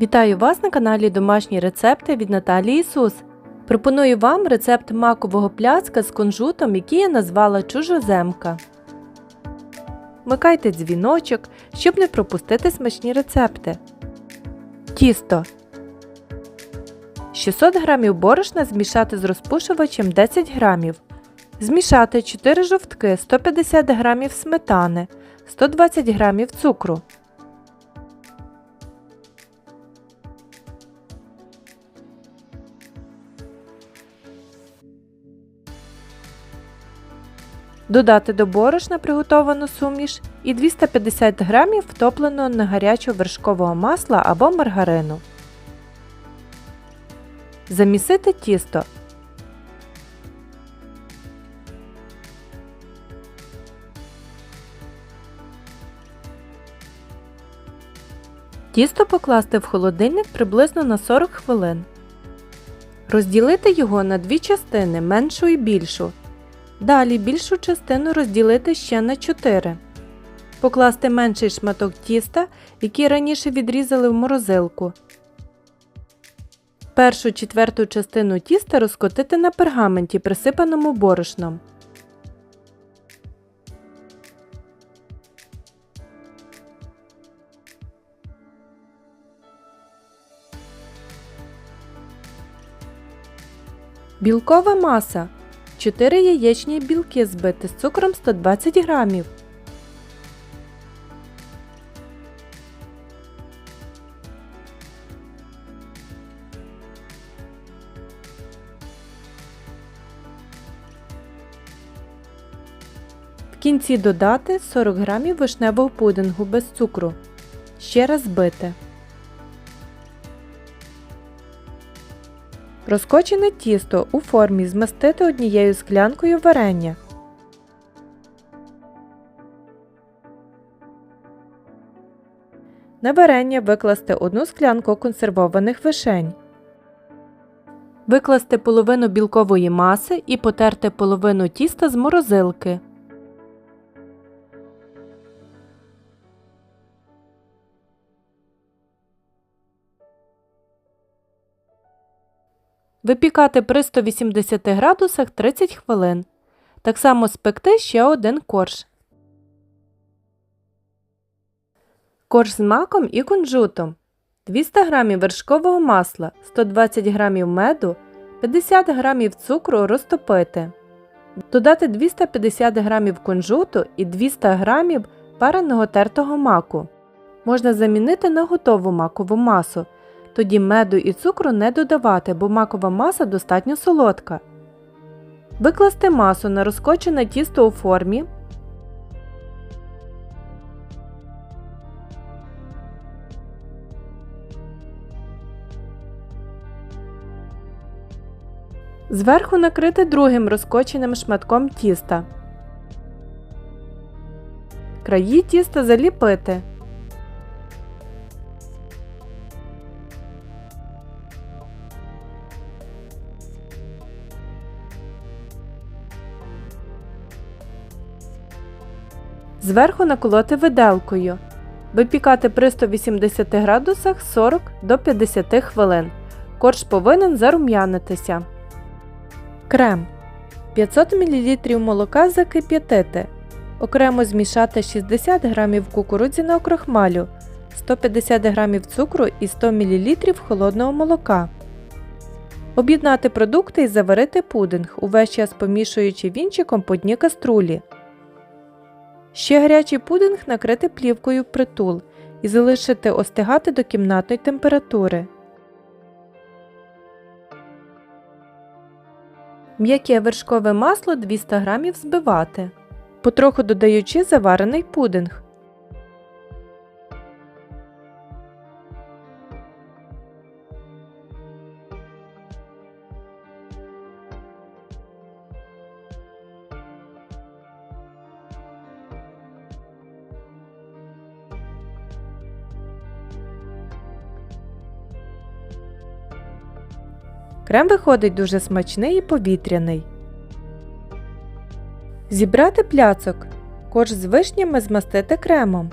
Вітаю вас на каналі Домашні рецепти від Наталії Ісус. Пропоную вам рецепт макового пляцка з кунжутом, який я назвала чужоземка. Вмикайте дзвіночок, щоб не пропустити смачні рецепти. Тісто 600 г борошна змішати з розпушувачем 10 г. Змішати 4 жовтки, 150 г сметани, 120 г цукру. Додати до борошна приготовану суміш і 250 г втопленого на гарячого вершкового масла або маргарину. Замісити тісто. Тісто покласти в холодильник приблизно на 40 хвилин. Розділити його на дві частини меншу і більшу. Далі більшу частину розділити ще на 4. Покласти менший шматок тіста, який раніше відрізали в морозилку. Першу четверту частину тіста розкотити на пергаменті, присипаному борошном. Білкова маса 4 яєчні білки збити з цукром 120 грамів. В кінці додати 40 грамів вишневого пудингу без цукру. Ще раз збити. Розкочене тісто у формі змастити однією склянкою варення. На варення викласти одну склянку консервованих вишень. Викласти половину білкової маси і потерти половину тіста з морозилки. Випікати при 180 градусах 30 хвилин. Так само спекти ще один корж. Корж з маком і кунжутом. 200 г вершкового масла, 120 г меду, 50 г цукру розтопити. Додати 250 г кунжуту і 200 г пареного тертого маку. Можна замінити на готову макову масу. Тоді меду і цукру не додавати, бо макова маса достатньо солодка. Викласти масу на розкочене тісто у формі. Зверху накрити другим розкоченим шматком тіста. Краї тіста заліпити. Зверху наколоти виделкою. Випікати при 180 градусах 40 до 50 хвилин. Корж повинен зарум'янитися. Крем 500 мл молока закип'ятити. Окремо змішати 60 г кукурудзяного крохмалю, 150 г цукру і 100 мл холодного молока. Об'єднати продукти і заварити пудинг, увесь час помішуючи вінчиком по дні каструлі. Ще гарячий пудинг накрити плівкою притул і залишити остигати до кімнатної температури. М'яке вершкове масло 200 г збивати, потроху додаючи заварений пудинг. Крем виходить дуже смачний і повітряний. Зібрати пляцок. Корж з вишнями змастити кремом.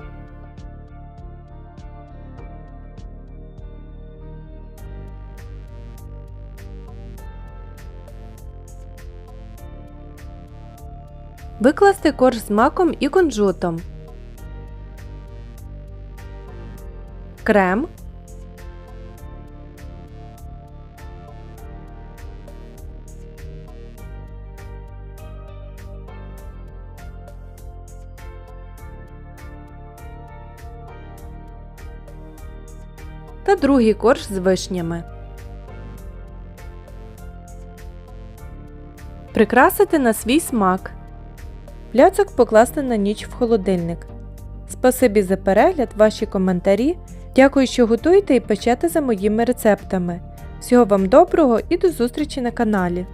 Викласти корж з маком і кунжутом. Крем Та другий корж з вишнями. Прикрасити на свій смак. Пляцок покласти на ніч в холодильник. Спасибі за перегляд, ваші коментарі. Дякую, що готуєте і печете за моїми рецептами. Всього вам доброго і до зустрічі на каналі!